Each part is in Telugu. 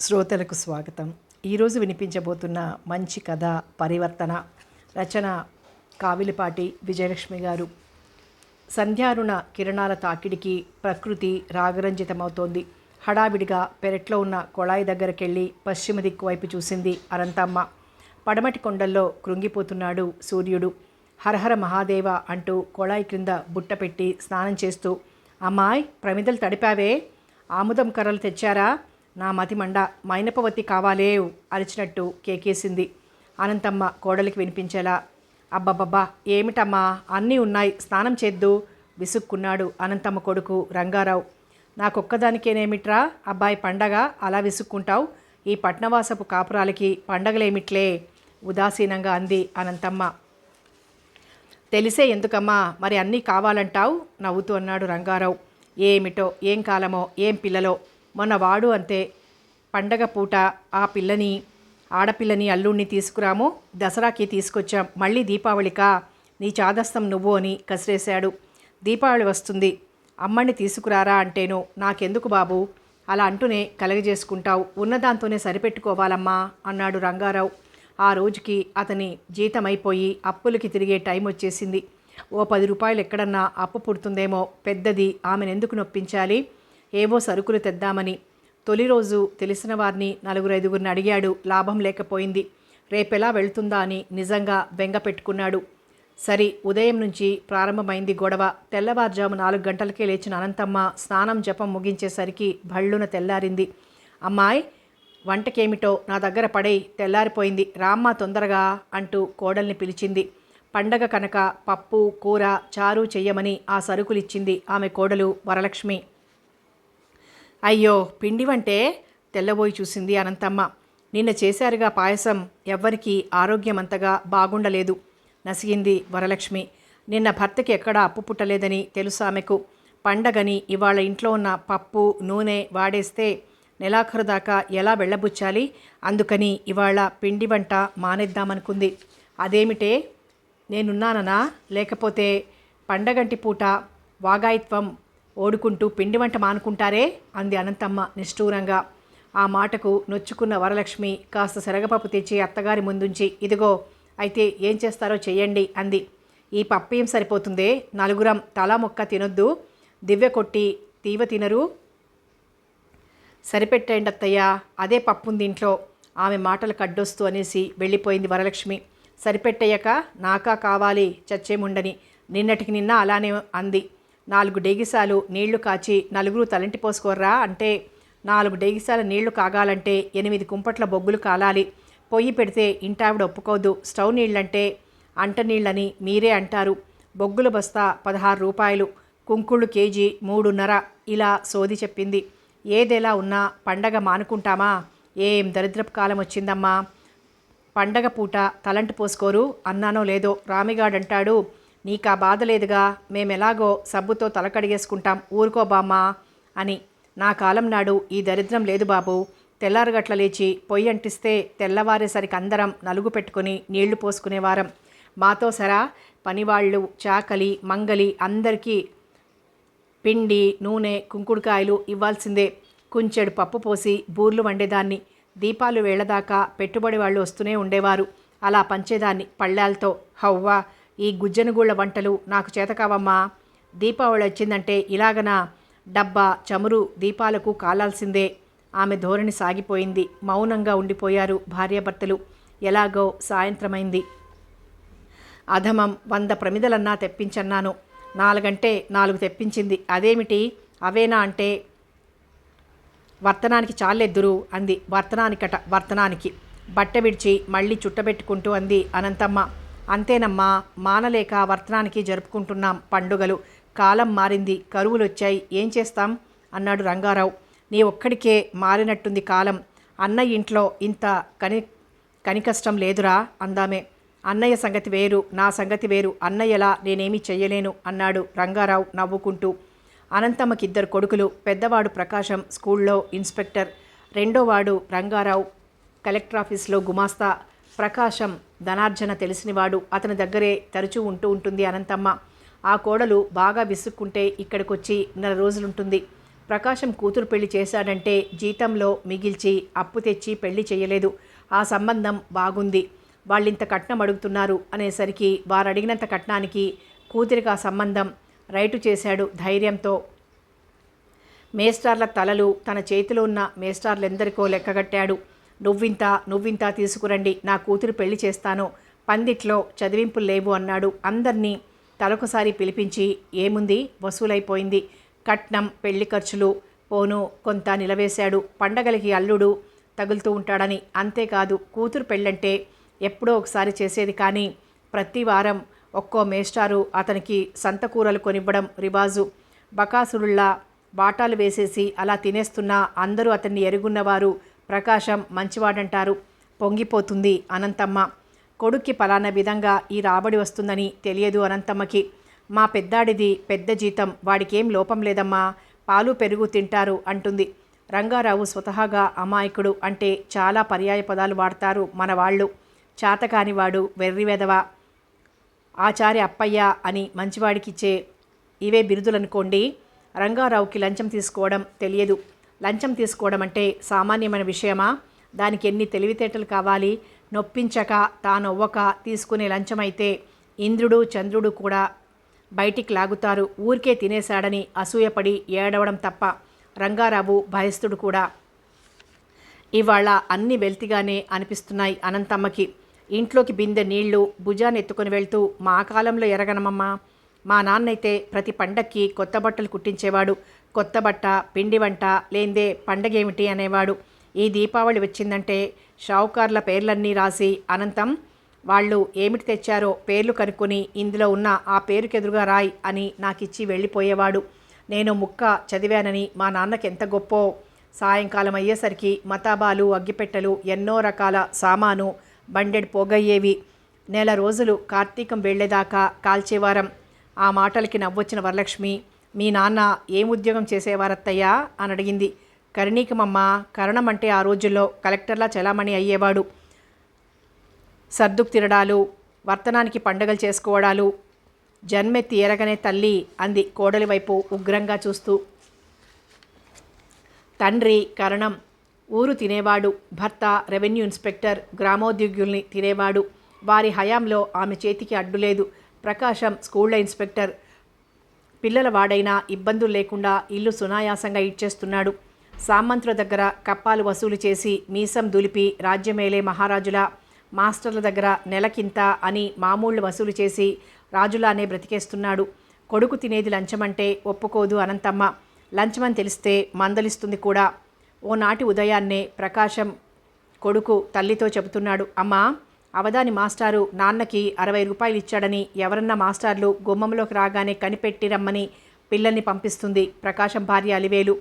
శ్రోతలకు స్వాగతం. ఈరోజు వినిపించబోతున్న మంచి కథ పరివర్తన రచన కావిలిపాటి విజయలక్ష్మి గారు. సంధ్యారుణ కిరణాల తాకిడికి ప్రకృతి రాగరంజితమవుతోంది. హడావిడిగా పెరట్లో ఉన్న కొళాయి దగ్గరకెళ్ళి పశ్చిమ దిక్కు వైపు చూసింది అనంతమ్మ. పడమటి కొండల్లో కృంగిపోతున్నాడు సూర్యుడు. హరహర మహాదేవ అంటూ కొళాయి క్రింద బుట్ట పెట్టి స్నానం చేస్తూ అమ్మాయ్ ప్రమిదలు తడిపావే. ఆముదం కర్రలు తెచ్చారా? నా మతిమండ మైనపవతి కావాలేవ్ అరిచినట్టు కేకేసింది. అనంతమ్మ కోడలికి వినిపించేలా అబ్బబ్బబ్బా ఏమిటమ్మా? అన్నీ ఉన్నాయి స్నానం చేద్దు విసుక్కున్నాడు అనంతమ్మ కొడుకు రంగారావు. నాకొక్కదానికేనేమిట్రా? అబ్బాయి పండగ అలా విసుక్కుంటావు? ఈ పట్నవాసపు కాపురాలకి పండగలేమిట్లే? ఉదాసీనంగా అంది అనంతమ్మ. తెలిసే ఎందుకమ్మా? మరి అన్నీ కావాలంటావు? నవ్వుతూ అన్నాడు రంగారావు. ఏమిటో ఏం కాలమో ఏం పిల్లలో? మనవాడు వాడు అంతే. పండగ పూట ఆ పిల్లని ఆడపిల్లని అల్లుణ్ణి తీసుకురాము దసరాకి తీసుకొచ్చాం. మళ్ళీ దీపావళికా నీ చాదస్తం నువ్వు అని కసిరేశాడు. దీపావళి వస్తుంది. అమ్మని తీసుకురారా అంటేను నాకెందుకు బాబు? అలా అంటూనే కలగజేసుకుంటావు. ఉన్నదాంతోనే సరిపెట్టుకోవాలమ్మా అన్నాడు రంగారావు. ఆ రోజుకి అతని జీతమైపోయి అప్పులకి తిరిగే టైం వచ్చేసింది. ఓ పది రూపాయలు ఎక్కడన్నా అప్పు పుడుతుందేమో పెద్దది ఆమెను ఎందుకు నొప్పించాలి? ఏవో సరుకులు తెద్దామని. తొలి రోజు తెలిసిన వారిని నలుగురు ఐదుగురిని అడిగాడు. లాభం లేకపోయింది. రేపెలా వెళ్తుందా అని నిజంగా బెంగ పెట్టుకున్నాడు. సరి ఉదయం నుంచి ప్రారంభమైంది గొడవ. తెల్లవారుజాము నాలుగు గంటలకే లేచిన అనంతమ్మ స్నానం జపం ముగించేసరికి భళ్ళున తెల్లారింది. అమ్మాయి వంటకేమిటో నా దగ్గర పడై తెల్లారిపోయింది. రామ్మ తొందరగా అంటూ కోడల్ని పిలిచింది. పండగ కనుక పప్పు కూర చారు చెయ్యమని ఆ సరుకులిచ్చింది. ఆమె కోడలు వరలక్ష్మి. అయ్యో పిండి వంటే తెల్లబోయి చూసింది అనంతమ్మ. నిన్న చేశారుగా పాయసం ఎవ్వరికీ ఆరోగ్యం అంతగా బాగుండలేదు నసిగింది వరలక్ష్మి. నిన్న భర్తకి ఎక్కడా అప్పు పుట్టలేదని తెలుసు ఆమెకు. పండగని ఇవాళ ఇంట్లో ఉన్న పప్పు నూనె వాడేస్తే నెలాఖరు దాకా ఎలా వెళ్ళబుచ్చాలి? అందుకని ఇవాళ పిండి వంట మానేద్దామనుకుంది. అదేమిటే? నేనున్నాననా? లేకపోతే పండగంటి పూట వాగాయిత్వం ఓడుకుంటూ పిండి వంట మానుకుంటారే? అంది అనంతమ్మ నిష్ఠూరంగా. ఆ మాటకు నొచ్చుకున్న వరలక్ష్మి కాస్త శనగపప్పు తెచ్చి అత్తగారి ముందుంచి ఇదిగో అయితే ఏం చేస్తారో చెయ్యండి అంది. ఈ పప్పు ఏం సరిపోతుందే? నలుగురం తలా మొక్క తినొద్దు. దివ్య కొట్టి తీవ తినరు. సరిపెట్టండి అత్తయ్య అదే పప్పుంది ఇంట్లో ఆమె మాటలు కడ్డొస్తూ అనేసి వెళ్ళిపోయింది వరలక్ష్మి. సరిపెట్టయ్యాక నాకా కావాలి చచ్చేముండని. నిన్నటికి నిన్న అలానే అంది. నాలుగు డేగిసాలు నీళ్ళు కాచి నలుగురు తలంటి పోసుకోర్రా అంటే నాలుగు డేగిసాల నీళ్ళు కాగాలంటే ఎనిమిది కుంపట్ల బొగ్గులు కాలాలి. పొయ్యి పెడితే ఇంటావిడ ఒప్పుకోదు. స్టవ్ నీళ్ళంటే అంట నీళ్ళని మీరే అంటారు. బొగ్గుల బస్తా పదహారు రూపాయలు కుంకుళ్ళు కేజీ మూడున్నర ఇలా సోది చెప్పింది. ఏదెలా ఉన్నా పండగ మానుకుంటామా? ఏం దరిద్రపు కాలం వచ్చిందమ్మా? పండగ పూట తలంటి పోసుకోరు? అన్నానో లేదో రామిగాడంటాడు. నీకా బాధ లేదుగా మేమెలాగో సబ్బుతో తలకడిగేసుకుంటాం ఊరుకో బామ్మా అని. నా కాలం నాడు ఈ దరిద్రం లేదు బాబు. తెల్లారగట్ల లేచి పొయ్యి అంటిస్తే తెల్లవారేసరికి అందరం నలుగు పెట్టుకుని నీళ్ళు పోసుకునేవారం మాతో సరా పనివాళ్ళు చాకలి మంగలి అందరికీ పిండి నూనె కుంకుడుకాయలు ఇవ్వాల్సిందే. కుంచెడు పప్పు పోసి బూర్లు వండేదాన్ని. దీపాలు వేళదాకా పెట్టుబడి వాళ్ళు వస్తూనే ఉండేవారు. అలా పంచేదాన్ని పళ్ళాలతో. హవ్వా! ఈ గుజ్జనుగూళ్ళ వంటలు నాకు చేతకావమ్మా దీపావళి వచ్చిందంటే ఇలాగనా. డబ్బా చమురు దీపాలకు కాలాల్సిందే. ఆమె ధోరణి సాగిపోయింది. మౌనంగా ఉండిపోయారు భార్యాభర్తలు. ఎలాగో సాయంత్రమైంది. అధమం వంద ప్రమిదలన్నా తెప్పించన్నాను. నాలుగంటే నాలుగు తెప్పించింది. అదేమిటి? అవేనా అంటే? వర్తనానికి చాలెద్దురు అంది. వర్తనానికట వర్తనానికి. బట్ట విడిచి మళ్ళీ చుట్టబెట్టుకుంటూ అంది అనంతమ్మ. అంతేనమ్మా మానలేక వర్తనానికి జరుపుకుంటున్నాం పండుగలు. కాలం మారింది కరువులు వచ్చాయి ఏం చేస్తాం? అన్నాడు రంగారావు. నీ ఒక్కడికే మారినట్టుంది కాలం. అన్నయ్య ఇంట్లో ఇంత కని కనికష్టం లేదురా అందామే. అన్నయ్య సంగతి వేరు నా సంగతి వేరు. అన్నయ్యలా నేనేమీ చెయ్యలేను అన్నాడు రంగారావు నవ్వుకుంటూ. అనంతమ్మకిద్దరు కొడుకులు పెద్దవాడు ప్రకాశం స్కూల్లో ఇన్స్పెక్టర్ రెండోవాడు రంగారావు కలెక్టర్ ఆఫీస్లో గుమాస్తా ప్రకాశం ధనార్జన తెలిసినవాడు అతని దగ్గరే తరచూ ఉంటూ ఉంటుంది అనంతమ్మ. ఆ కోడలు బాగా విసుక్కుంటే ఇక్కడికొచ్చి నెల రోజులుంటుంది. ప్రకాశం కూతురు పెళ్ళి చేశాడంటే జీతంలో మిగిల్చి అప్పు తెచ్చి పెళ్ళి చేయలేదు. ఆ సంబంధం బాగుంది. వాళ్ళింత కట్నం అడుగుతున్నారు అనేసరికి వారు అడిగినంత కట్నానికి కూతురికి ఆ సంబంధం రైటు చేశాడు ధైర్యంతో. మేస్టార్ల తలలు తన చేతిలో ఉన్న మేస్టార్లెందరికో లెక్కగట్టాడు. నువ్వింత నువ్వింత తీసుకురండి. నా కూతురు పెళ్ళి చేస్తాను. పందిట్లో చదివింపులు లేవు అన్నాడు. అందరినీ తలొకసారి పిలిపించి ఏముంది? వసూలైపోయింది. కట్నం పెళ్ళి ఖర్చులు పోను కొంత నిలవేశాడు. పండగలకి అల్లుడు తగులుతూ ఉంటాడని అంతేకాదు కూతురు పెళ్ళంటే ఎప్పుడో ఒకసారి చేసేది కానీ ప్రతి వారం ఒక్కో మేస్టారు అతనికి సంత కూరలు కొనివ్వడం రివాజు. బకాసురుల్లా బాటాలు వేసేసి అలా తినేస్తున్నా అందరూ అతన్ని ఎరుగున్నవారు ప్రకాశం మంచివాడంటారు. పొంగిపోతుంది అనంతమ్మ. కొడుక్కి పలానా విధంగా ఈ రాబడి వస్తుందని తెలియదు అనంతమ్మకి. మా పెద్దాడిది పెద్ద జీతం వాడికేం లోపం లేదమ్మా. పాలు పెరుగు తింటారు అంటుంది. రంగారావు స్వతహాగా అమాయకుడు అంటే చాలా పర్యాయ పదాలు వాడతారు మన వాళ్ళు చాతకానివాడు వెర్రివెదవ ఆచార్య అప్పయ్య అని మంచివాడికిచ్చే ఇవే బిరుదులనుకోండి రంగారావుకి లంచం తీసుకోవడం తెలియదు. లంచం తీసుకోవడం అంటే సామాన్యమైన విషయమా? దానికి ఎన్ని తెలివితేటలు కావాలి? నొప్పించక తానొవ్వక తీసుకునే లంచమైతే ఇంద్రుడు చంద్రుడు కూడా బయటికి లాగుతారు. ఊరికే తినేశాడని అసూయపడి ఏడవడం తప్ప రంగారావు భయస్థుడు కూడా. ఇవాళ అన్ని వెల్తిగానే అనిపిస్తున్నాయి అనంతమ్మకి. ఇంట్లోకి బిందె నీళ్ళు భుజాన్ని ఎత్తుకొని వెళ్తూ మా కాలంలో ఎరగనమమ్మా మా నాన్నైతే ప్రతి పండక్కి కొత్త బట్టలు కుట్టించేవాడు. కొత్త బట్ట పిండి వంట లేందే పండగేమిటి అనేవాడు. ఈ దీపావళి వచ్చిందంటే షావుకార్ల పేర్లన్నీ రాసి అనంతం వాళ్ళు ఏమిటి తెచ్చారో పేర్లు కనుక్కొని ఇందులో ఉన్న ఆ పేరుకెదురుగా రాయ్ అని నాకిచ్చి వెళ్ళిపోయేవాడు. నేను ముక్క చదివానని మా నాన్నకి ఎంత గొప్పో. సాయంకాలం అయ్యేసరికి మతాబాలు అగ్గిపెట్టెలు ఎన్నో రకాల సామాను బండెడ్ పోగయ్యేవి. నెల రోజులు కార్తీకం వెళ్ళేదాకా కాల్చేవారం. ఆ మాటలకి నవ్వొచ్చిన వరలక్ష్మి మీ నాన్న ఏం ఉద్యోగం చేసేవారత్తయ్యా? అని అడిగింది. కరణీకమమ్మ కరణం అంటే ఆ రోజుల్లో కలెక్టర్లా చలామణి అయ్యేవాడు. సర్దుకు తిరడాలు వర్తనానికి పండగలు చేసుకోవడాలు జన్మెత్తి ఎరగనే తల్లి అంది కోడలి వైపు ఉగ్రంగా చూస్తూ. తండ్రి కరణం ఊరు తినేవాడు. భర్త రెవెన్యూ ఇన్స్పెక్టర్ గ్రామోద్యోగుల్ని తినేవాడు. వారి హయాంలో ఆమె చేతికి అడ్డు లేదు ప్రకాశం స్కూళ్ళ ఇన్స్పెక్టర్ పిల్లల వాడైనా ఇబ్బందులు లేకుండా ఇల్లు సునాయాసంగా ఇచ్చేస్తున్నాడు. సామంతుల దగ్గర కప్పాలు వసూలు చేసి మీసం దులిపి రాజ్యమేలే మహారాజుల మాస్టర్ల దగ్గర నెలకింత అని మామూళ్ళు వసూలు చేసి రాజులానే బ్రతికేస్తున్నాడు. కొడుకు తినేది లంచమంటే ఒప్పుకోదు అనంతమ్మ. లంచమని తెలిస్తే మందలిస్తుంది కూడా. ఓనాటి ఉదయాన్నే ప్రకాశం కొడుకు తల్లితో చెబుతున్నాడు అమ్మా అవధాని మాస్టారు నాన్నకి అరవై రూపాయలు ఇచ్చాడని ఎవరన్నా మాస్టార్లు గుమ్మంలోకి రాగానే కనిపెట్టి రమ్మని పిల్లల్ని పంపిస్తుంది ప్రకాశం భార్య అలివేలు.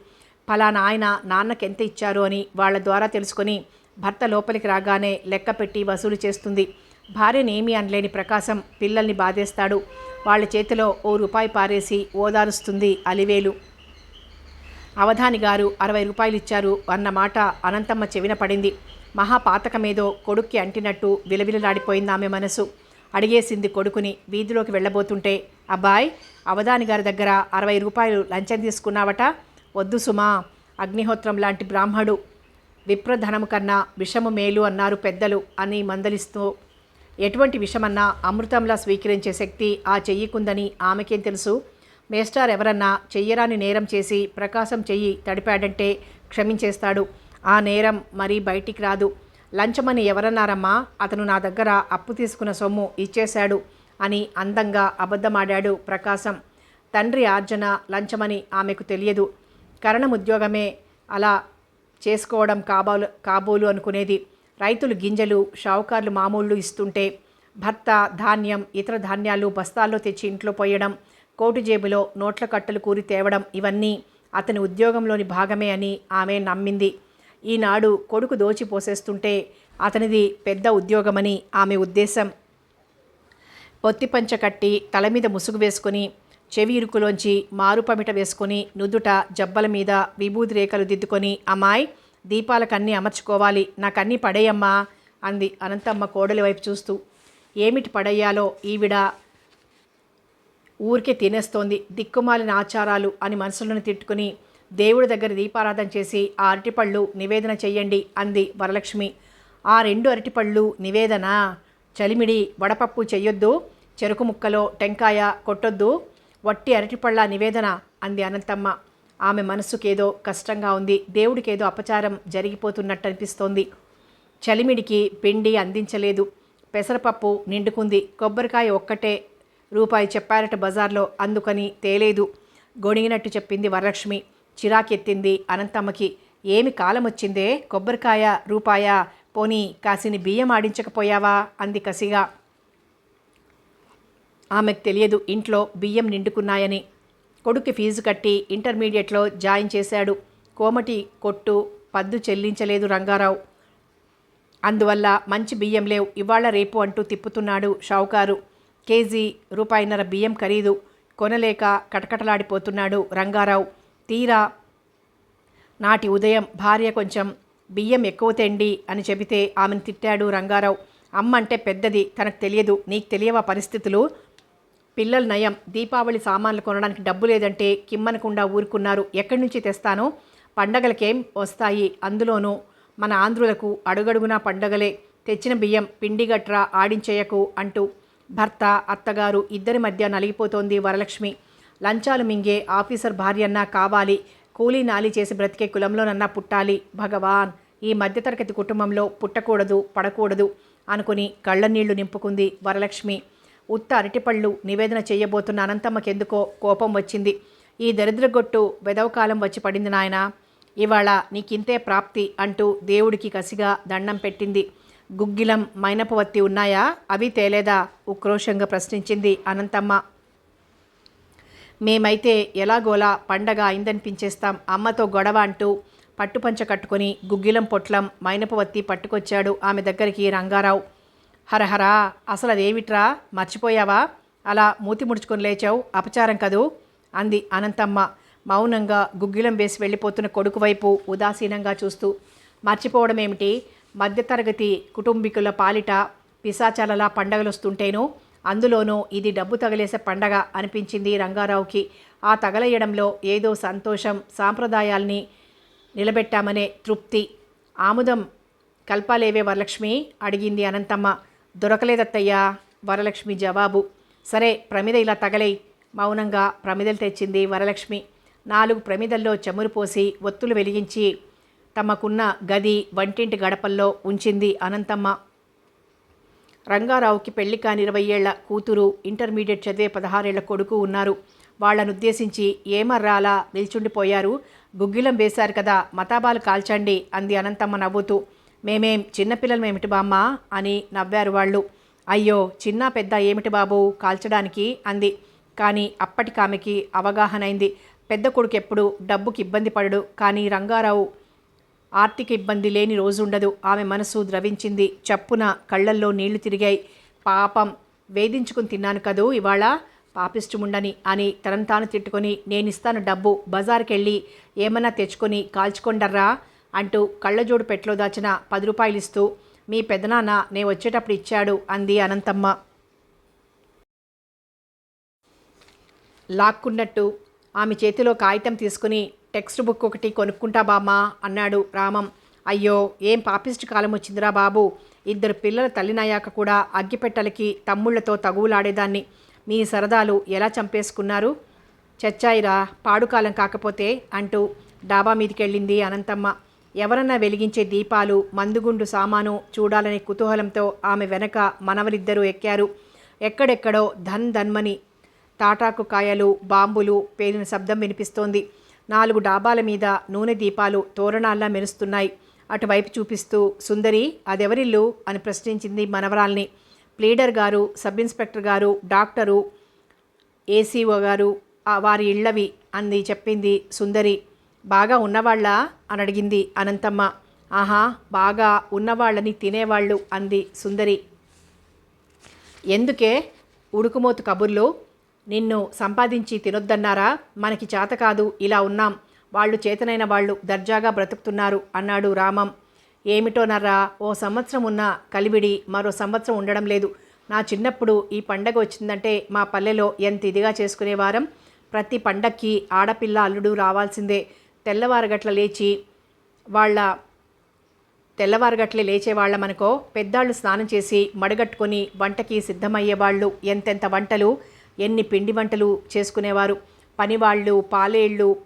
ఫలానా ఆయన నాన్నకి ఎంత ఇచ్చారు అని వాళ్ళ ద్వారా తెలుసుకొని భర్త లోపలికి రాగానే లెక్క పెట్టి వసూలు చేస్తుంది. భార్యనేమీ అనలేని ప్రకాశం పిల్లల్ని బాధేస్తాడు. వాళ్ళ చేతిలో ఓ రూపాయి పారేసి ఓదారుస్తుంది అలివేలు. అవధాని గారు అరవై రూపాయలు ఇచ్చారు అన్న మాట అనంతమ్మ చెవిన పడింది. మహాపాతకమేదో కొడుక్కి అంటినట్టు విలవిలలాడిపోయింది ఆమె మనసు. అడిగేసింది కొడుకుని వీధిలోకి వెళ్ళబోతుంటే అబ్బాయ్ అవధాని గారి దగ్గర అరవై రూపాయలు లంచం తీసుకున్నావట? వద్దు సుమా అగ్నిహోత్రం లాంటి బ్రాహ్మడు. విప్రధనము కన్నా విషము మేలు అన్నారు పెద్దలు అని మందలిస్తూ. ఎటువంటి విషమన్నా అమృతంలా స్వీకరించే శక్తి ఆ చెయ్యికుందని ఆమెకేం తెలుసు? మేస్టార్ ఎవరన్నా చెయ్యరాని నేరం చేసి ప్రకాశం చెయ్యి తడిపాడంటే క్షమించేస్తాడు. ఆ నేరం మరీ బయటికి రాదు. లంచమని ఎవరన్నారమ్మా? అతను నా దగ్గర అప్పు తీసుకున్న సొమ్ము ఇచ్చేశాడు అని అందంగా అబద్ధమాడాడు ప్రకాశం. తండ్రి ఆర్జన లంచమని ఆమెకు తెలియదు. కరణం ఉద్యోగమే అలా చేసుకోవడం కాబోలు కాబోలు అనుకునేది. రైతులు గింజలు షావుకార్లు మామూళ్ళు ఇస్తుంటే భర్త ధాన్యం ఇతర ధాన్యాలు బస్తాల్లో తెచ్చి ఇంట్లో పోయడం కోటు జేబులో నోట్ల కట్టలు కూరి తేవడం ఇవన్నీ అతని ఉద్యోగంలోని భాగమే అని ఆమె నమ్మింది. ఈనాడు కొడుకు దోచిపోసేస్తుంటే అతనిది పెద్ద ఉద్యోగమని ఆమె ఉద్దేశం. పొత్తిపంచ కట్టి తల మీద ముసుగు వేసుకుని చెవి ఇరుకులోంచి మారుపమిట వేసుకుని నుదుట జబ్బల మీద విభూది రేఖలు దిద్దుకొని అమ్మాయి దీపాలకన్నీ అమర్చుకోవాలి నాకన్నీ పడేయమ్మా అంది అనంతమ్మ కోడలి వైపు చూస్తూ. ఏమిటి పడేయాలో ఈవిడ ఊరికే తినేస్తోంది దిక్కుమాలిన ఆచారాలు అని మనసులను తిట్టుకుని దేవుడి దగ్గర దీపారాధన చేసి ఆ అరటిపళ్ళు నివేదన చెయ్యండి అంది వరలక్ష్మి. ఆ రెండు అరటిపళ్ళు నివేదన. చలిమిడి వడపప్పు చెయ్యొద్దు చెరుకు ముక్కలో టెంకాయ కొట్టొద్దు వట్టి అరటిపళ్ళ నివేదన అంది అనంతమ్మ. ఆమె మనసుకేదో కష్టంగా ఉంది దేవుడికేదో అపచారం జరిగిపోతున్నట్టు అనిపిస్తోంది చలిమిడికి పిండి అందించలేదు పెసరపప్పు నిండుకుంది కొబ్బరికాయ ఒక్కటే రూపాయి చెప్పారట బజార్లో అందుకని తేలేదు గొణిగినట్టు చెప్పింది వరలక్ష్మి. చిరాకెత్తింది అనంతమ్మకి. ఏమి కాలం వచ్చిందే కొబ్బరికాయ రూపాయ. పోనీ కాసిని బియ్యం ఆడించకపోయావా? అంది కసిగా. ఆమెకు తెలియదు ఇంట్లో బియ్యం నిండుకున్నాయని. కొడుకు ఫీజు కట్టి ఇంటర్మీడియట్లో జాయిన్ చేశాడు. కోమటి కొట్టు పద్దు చెల్లించలేదు రంగారావు. అందువల్ల మంచి బియ్యం లేవు. ఇవాళ రేపు అంటూ తిప్పుతున్నాడు షావుకారు. కేజీ రూపాయిన్నర బియ్యం ఖరీదు. కొనలేక కటకటలాడిపోతున్నాడు రంగారావు. తీరా. నాటి ఉదయం భార్య కొంచెం బియ్యం ఎక్కువ తెండి అని చెబితే ఆమెను తిట్టాడు రంగారావు. అమ్మ అంటే పెద్దది తనకు తెలియదు. నీకు తెలియవా పరిస్థితులు? పిల్లలు నయం. దీపావళి సామాన్లు కొనడానికి డబ్బు లేదంటే కిమ్మనకుండా ఊరుకున్నారు. ఎక్కడి నుంచి తెస్తానో? పండగలకేం వస్తాయి? అందులోనూ మన ఆంధ్రులకు అడుగడుగునా పండగలే. తెచ్చిన బియ్యం పిండిగట్రా ఆడించేయకు అంటూ భర్త అత్తగారు ఇద్దరి మధ్య నలిగిపోతోంది వరలక్ష్మి. లంచాలు మింగే ఆఫీసర్ భార్యన్నా కావాలి. కూలీ నాలి చేసి బ్రతికే కులంలోనన్నా పుట్టాలి. భగవాన్! ఈ మధ్యతరగతి కుటుంబంలో పుట్టకూడదు పడకూడదు అనుకుని కళ్ళనీళ్ళు నింపుకుంది వరలక్ష్మి. ఉత్త అరటిపళ్ళు నివేదన చేయబోతున్న అనంతమ్మకెందుకో కోపం వచ్చింది. ఈ దరిద్రగొట్టు వెదవకాలం వచ్చి పడింది నాయన. ఇవాళ నీకింతే ప్రాప్తి అంటూ దేవుడికి కసిగా దండం పెట్టింది. గుగ్గిలం మైనపవత్తి ఉన్నాయా? అవి తేలేదా? ఉక్రోషంగా ప్రశ్నించింది అనంతమ్మ. మేమైతే ఎలాగోలా పండగ అయిందనిపించేస్తాం. అమ్మతో గొడవ అంటూ పట్టుపంచ కట్టుకొని గుగ్గిలం పొట్లం మైనపవత్తి పట్టుకొచ్చాడు ఆమె దగ్గరికి రంగారావు. హరహరా అసలు అదేమిట్రా మర్చిపోయావా? అలా మూతి ముడుచుకొని లేచావు. అపచారం కదూ? అంది అనంతమ్మ మౌనంగా గుగ్గిలం వేసి వెళ్ళిపోతున్న కొడుకు వైపు ఉదాసీనంగా చూస్తూ. మర్చిపోవడం ఏమిటి మధ్యతరగతి కుటుంబీకుల పాలిట పిశాచాలలా పండగలు వస్తుంటేనూ అందులోనూ ఇది డబ్బు తగలేసే పండగ అనిపించింది రంగారావుకి. ఆ తగలయ్యడంలో ఏదో సంతోషం సాంప్రదాయాల్ని నిలబెట్టామనే తృప్తి. ఆముదం కల్పాలేవే వరలక్ష్మి? అడిగింది అనంతమ్మ. దొరకలేదత్తయ్యా వరలక్ష్మి జవాబు. సరే ప్రమిద ఇలా తగలై మౌనంగా ప్రమిదలు తెచ్చింది వరలక్ష్మి. నాలుగు ప్రమిదల్లో చమురు పోసి ఒత్తులు వెలిగించి తమకున్న గది వంటింటి గడపల్లో ఉంచింది అనంతమ్మ. రంగారావుకి పెళ్ళి కాని ఇరవై ఏళ్ళ కూతురు ఇంటర్మీడియట్ చదివే పదహారేళ్ళ కొడుకు ఉన్నారు. వాళ్ళనుద్దేశించి ఏమర్రాలా నిల్చుండిపోయారు. గుగ్గిలం వేశారు కదా మతాబాలు కాల్చండి అంది అనంతమ్మ నవ్వుతూ. మేమేం చిన్నపిల్లలమేమిటి బామ్మ అని నవ్వారు వాళ్ళు. అయ్యో చిన్న పెద్ద ఏమిటి బాబు కాల్చడానికి అంది. కానీ అప్పటికామెకి అవగాహన పెద్ద కొడుకు ఎప్పుడు డబ్బుకి ఇబ్బంది పడడు. కానీ రంగారావు ఆర్థిక ఇబ్బంది లేని రోజుండదు ఆమె మనసు ద్రవించింది. చప్పున కళ్ళల్లో నీళ్ళు తిరిగాయి. పాపం వేధించుకుని తిన్నాను కదూ ఇవాళ పాపిష్టముండని అని తనను తాను తిట్టుకొని నేనిస్తాను డబ్బు బజార్కి వెళ్ళి ఏమన్నా తెచ్చుకొని కాల్చుకొండర్రా అంటూ కళ్ళజోడు పెట్లో దాచిన పది రూపాయలు ఇస్తూ మీ పెదనాన్న నే వచ్చేటప్పుడు ఇచ్చాడు అంది అనంతమ్మ. లాక్కున్నట్టు ఆమె చేతిలో కాగితం తీసుకుని టెక్స్ట్ బుక్ ఒకటి కొనుక్కుంటా బామ్మా అన్నాడు రామం. అయ్యో ఏం పాపిస్ట్ కాలం వచ్చిందిరా బాబు. ఇద్దరు పిల్లల తల్లినయ్యాక కూడా అగ్గిపెట్టెలకి తమ్ముళ్ళతో తగువులాడేదాన్ని. మీ సరదాలు ఎలా చంపేసుకున్నారు? చచ్చాయిరా పాడుకాలం కాకపోతే అంటూ డాబా మీదికెళ్ళింది అనంతమ్మ. ఎవరన్నా వెలిగించే దీపాలు మందుగుండు సామాను చూడాలనే కుతూహలంతో ఆమె వెనక మనవలిద్దరూ ఎక్కారు. ఎక్కడెక్కడో ధన్ ధన్మని తాటాకు కాయలు బాంబులు పేలిన శబ్దం వినిపిస్తోంది. నాలుగు డాబాల మీద నూనె దీపాలు తోరణాల్లా మెరుస్తున్నాయి. అటువైపు చూపిస్తూ సుందరి అదెవరిల్లు? అని ప్రశ్నించింది మనవరాల్ని. ప్లీడర్ గారు సబ్ ఇన్స్పెక్టర్ గారు డాక్టరు ఏసీఓ గారు వారి ఇళ్ళవి అంది చెప్పింది సుందరి. బాగా ఉన్నవాళ్ళ? అని అడిగింది అనంతమ్మ. ఆహా బాగా ఉన్నవాళ్ళని తినేవాళ్ళు అంది సుందరి. ఎందుకే? ఉడుకుమోతు కబుర్లు నిన్ను సంపాదించి తినొద్దన్నారా? మనకి చేత కాదు ఇలా ఉన్నాం. వాళ్ళు చేతనైన వాళ్ళు దర్జాగా బ్రతుకుతున్నారు అన్నాడు రామం. ఏమిటోనర్రా ఓ సంవత్సరం ఉన్న కలివిడి మరో సంవత్సరం ఉండడం లేదు. నా చిన్నప్పుడు ఈ పండగ వచ్చిందంటే మా పల్లెలో ఎంత ఇదిగా చేసుకునేవారం ప్రతి పండక్కి ఆడపిల్ల అల్లుడు రావాల్సిందే. తెల్లవారగట్ల లేచి వాళ్ళ తెల్లవారగట్లే లేచేవాళ్ళమనుకో పెద్దాళ్ళు స్నానం చేసి మడగట్టుకొని వంటకి సిద్ధమయ్యేవాళ్ళు ఎంతెంత వంటలు? ఎన్ని పిండి వంటలు చేసుకునేవారు? పనివాళ్ళు పాలేళ్ళు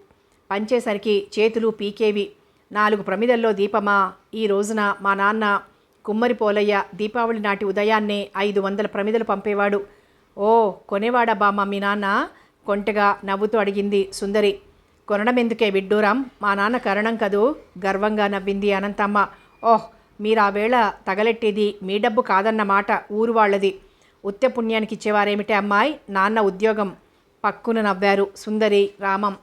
పంచేసరికి చేతులు పీకేవి. నాలుగు ప్రమిదల్లో దీపమా? ఈ రోజున మా నాన్న కుమ్మరి పోలయ్య దీపావళి నాటి ఉదయాన్నే ఐదు వందల ప్రమిదలు పంపేవాడు. ఓ కొనేవాడా బామ్మ మీ నాన్న? కొంటగా నవ్వుతూ అడిగింది సుందరి. కొనడం ఎందుకే విడ్డూరం? మా నాన్న కరణం కదూ? గర్వంగా నవ్వింది అనంతమ్మ. ఓహ్ మీరు ఆ వేళ తగలెట్టేది మీ డబ్బు కాదన్నమాట ఊరు వాళ్ళది. ఉత్త పుణ్యానికి ఇచ్చేవారేమిటే అమ్మాయి? నాన్న ఉద్యోగం. పక్కున నవ్వారు. సుందరి రామం.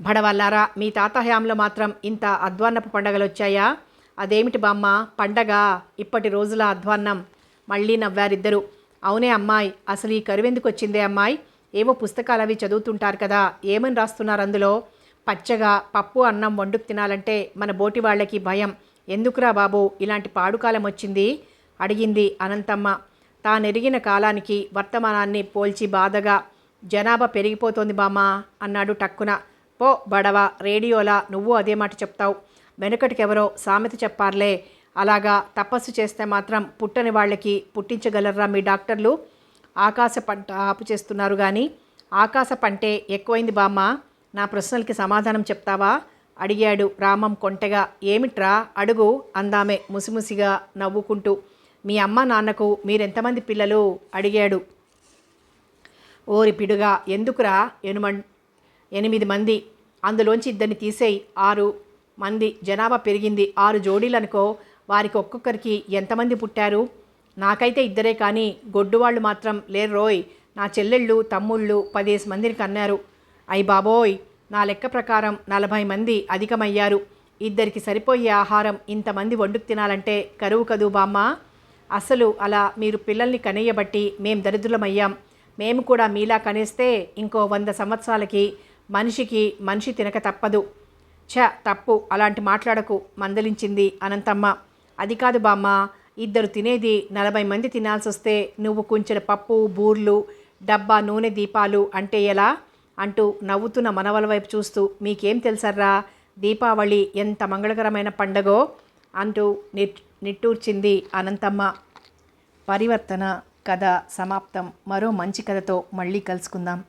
బడవల్లారా మీ తాత హయాంలో మాత్రం ఇంత అధ్వాన్నపు పండగలు వచ్చాయా అదేమిటి బామ్మ? పండగ. ఇప్పటి రోజుల అధ్వాన్నం. మళ్ళీ నవ్వారిద్దరు. అవునే అమ్మాయి. అసలు ఈ కరువెందుకు వచ్చిందే అమ్మాయి? ఏవో పుస్తకాలు అవి చదువుతుంటారు కదా. ఏమని రాస్తున్నారు అందులో? పచ్చగా పప్పు అన్నం వండుకు తినాలంటే మన బోటి వాళ్ళకి భయం. ఎందుకురా బాబు? ఇలాంటి పాడుకాలం వచ్చింది? అడిగింది అనంతమ్మ. తానెరిగిన కాలానికి వర్తమానాన్ని పోల్చి బాధగా జనాభా పెరిగిపోతోంది బామా అన్నాడు టక్కున. పో బడవ రేడియోలా నువ్వు అదే మాట చెప్తావు. వెనుకటికెవరో సామెత చెప్పారులే. అలాగా తపస్సు చేస్తే మాత్రం పుట్టని వాళ్ళకి పుట్టించగలరా మీ డాక్టర్లు? ఆకాశ పంట ఆపు చేస్తున్నారు కానీ ఆకాశ పంటే ఎక్కువైంది బామ్మ. నా ప్రశ్నలకి సమాధానం చెప్తావా? అడిగాడు రామం కొంటెగా. ఏమిట్రా? అడుగు అందామే ముసిముసిగా నవ్వుకుంటూ. మీ అమ్మ నాన్నకు మీరెంతమంది పిల్లలు? అడిగాడు. ఓరి పిడుగా ఎందుకురా ఎనుమన్ ఎనిమిది మంది? అందులోంచి ఇద్దరిని తీసేయి. ఆరు మంది. జనాభా పెరిగింది. ఆరు జోడీలనుకో వారికి ఒక్కొక్కరికి ఎంతమంది పుట్టారు? నాకైతే ఇద్దరే కానీ గొడ్డు వాళ్ళు మాత్రం లేరు రోయ్. నా చెల్లెళ్ళు తమ్ముళ్ళు పదేసి మందిని కన్నారు. అయ్ బాబోయ్ నా లెక్క ప్రకారం నలభై మంది అధికమయ్యారు. ఇద్దరికి సరిపోయే ఆహారం ఇంతమంది వండుకు తినాలంటే కరువు కదూ బామ్మ? అసలు అలా మీరు పిల్లల్ని కనేయబట్టి మేం దరిద్రులమయ్యాం. మేము కూడా మీలా కనేస్తే ఇంకో వంద సంవత్సరాలకి మనిషికి మనిషి తినక తప్పదు. ఛ తప్పు అలాంటి మాట్లాడకు మందలించింది అనంతమ్మ. అది కాదు బామ్మ ఇద్దరు తినేది నలభై మంది తినాల్సి వస్తే నువ్వు కొంచెం పప్పు బూర్లు డబ్బా నూనె దీపాలు అంటే ఎలా? అంటూ నవ్వుతున్న మనవల వైపు చూస్తూ మీకేం తెలుసర్రా దీపావళి ఎంత మంగళకరమైన పండగో? అంటూ నిట్ నిట్టూర్చింది అనంతమ్మ. పరివర్తన కథ సమాప్తం. మరో మంచి కథతో మళ్ళీ కలుసుకుందాం.